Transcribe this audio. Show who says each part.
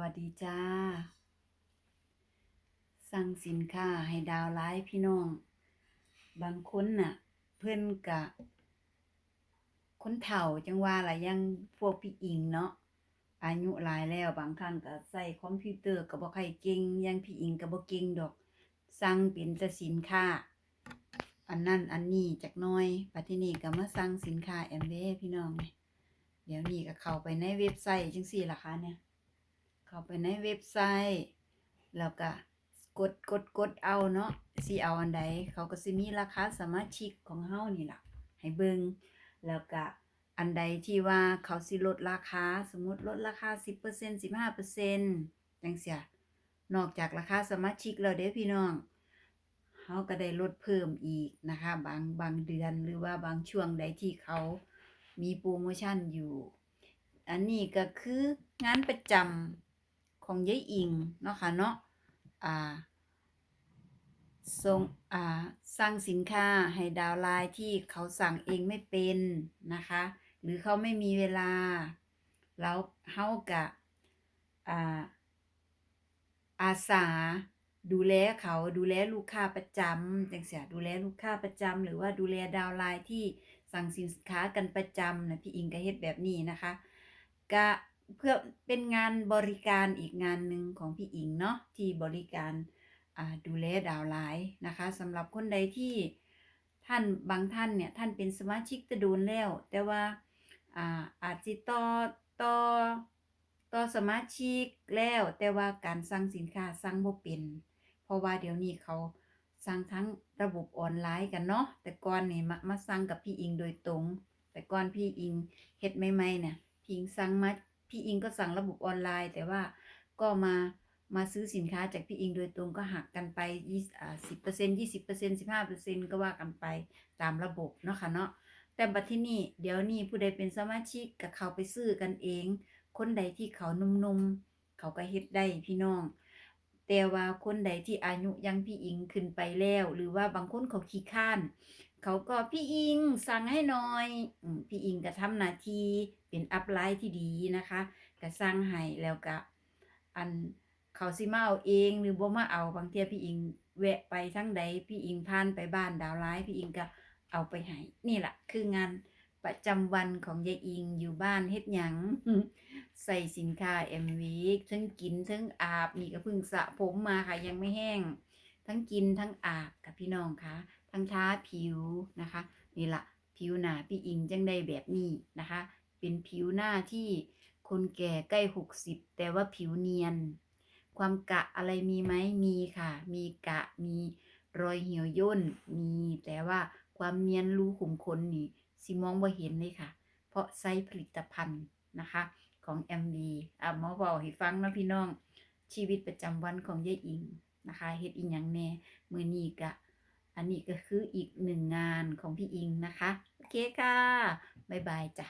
Speaker 1: วัสดีจ้า สั่งสินค้าให้ดาวไลฟ์พี่น้อง บางคนน่ะ เพิ่อนกะ คนเฒ่าจังว่าล่ะอยังพวกพี่อิงเนาะอายุหลายแล้วบางครั้งก็ใช้คอมพิวเตอร์ก็บ่ค่อยเก่งย่างพี่อิงก็บ่เก่งดอก สั่งเป็นแต่สินค้า อันนั้นอันนี้จักน่อยบัดทีนี้ก็มาสั่งสินค้า Amway พี่น้องนี่เดี๋ยวนี้ก็เข้าไปในเว็บไซต์จังซี่ล่ะคะเนี่ย เข้าไปในเว็บไซต์ แล้วก็กดกดกดเอาเนาะสิเอาอันใด เขาก็สิมีราคาสมาชิกของเฮานี่ล่ะ ให้เบิงแล้วก็อันใดที่ว่าเขาสิลดราคา สมมุติลดราคา 10% 15%จังซี้นอกจากราคาสมาชิกแล้วเด้พี่น้องเฮาก็ได้ลดเพิ่มอีกนะคะ บางบางเดือนหรือว่าบางช่วงใดที่เขามีโปรโมชั่นอยู่ อันนี้ก็คืองานประจำ ของยายอิงเนาะค่ะเนาะอ่าส่งอ่าสั่งสินค้าให้ดาวไลน์ที่เขาสั่งเองไม่เป็นนะคะ หรือเขาไม่มีเวลา แล้วเฮาก็อ่าอาสาดูแลเขาดูแลลูกค้าประจำจังซี้ดูแลลูกค้าประจำหรือว่าดูแลดาวไลน์ที่สั่งสินค้ากันประจำนะพี่อิงก็เฮ็ดแบบนี้นะคะก็ เพื่อเป็นงานบริการอีกงานหนึ่งของพี่อิงเนาะที่บริการดูแลดาวไลน์นะคะสำหรับคนใดที่ท่านบางท่านเนี่ยท่านเป็นสมาชิกต่โดนแล้ว แต่ว่าอาอาจสิต่อต่อต่อสมาชิกแล้ว แต่ว่าการสั่งสินค้าสั่งบ่เป็น เพราะว่าเดี๋ยวนี้เขาสั่งทั้งระบบออนไลน์กันเนาะแต่ก่อนนี่มามาสั่งกับพี่อิงโดยตรง แต่ก่อนพี่อิงเฮ็ดใหม่ๆเนี่ยพี่อิงสั่งมา พี่อิงก็สั่งระบบออนไลน์ แต่ว่าก็มามาซื้อสินค้าจากพี่อิงโดยตรงก็หักกันไปยี่สอ่า10% 20% 15%ก็ว่ากันไปตามระบบเนาะค่ะเนาะแต่บัดที่นี่เดี๋ยวนี้ผู้ใดเป็นสมาชิกกับเขาไปซื้อกันเอง คนใดที่เขานุ่มๆเขาก็เฮ็ดได้พี่น้อง แต่ว่าคนใดที่อายุยังพี่อิงขึ้นไปแล้ว หรือว่าบางคนเขาขี้คร้านเขาก็พี่อิงสั่งให้หน่อยพี่อิงก็ทำหน้าที่เป็นอัปไลน์ที่ดีนะคะก็สั่งให้แล้วก็อันเขาสิมาเอาเองหรือบ่มาเอาบางเทียพี่อิงแวะไปทางใดพี่อิงผ่านไปบ้านดาวไลน์พี่อิงก็เอาไปให้นี่แหละคืองาน ประจำวันของยายอิงอยู่บ้านเฮ็ดหยังใส่สินค้า Amway เทิงกินเทิงอาบนี่ก็เพิ่งสระผมมาค่ะยังไม่แห้ง ทั้งกินทั้งอาบค่ะพี่น้องคะทั้งทาผิวนะคะ นี่ละผิวหน้าพี่อิงจังได้แบบนี้นะคะ เป็นผิวหน้าที่คนแก่ใกล้60แต่ว่าผิวเนียน ความกะอะไรมีไหมมีค่ะ มีกะมีรอยเหี่ยวย่นมีแต่ว่าความเนียนรูขุมขนนี่สิมองบ่เห็นเลยค่ะ เพราะใช้ผลิตภัณฑ์นะคะ ของ MV อ่ามอบอกให้ฟังนะพี่น้องชีวิตประจำวันของยายอิงนะคะเฮ็ดอิหยังแน่มือนี้กะ อันนี้ก็คืออีกหนึ่งงานของพี่อิงนะคะ โอเคค่ะ บ๊ายบายจ้ะ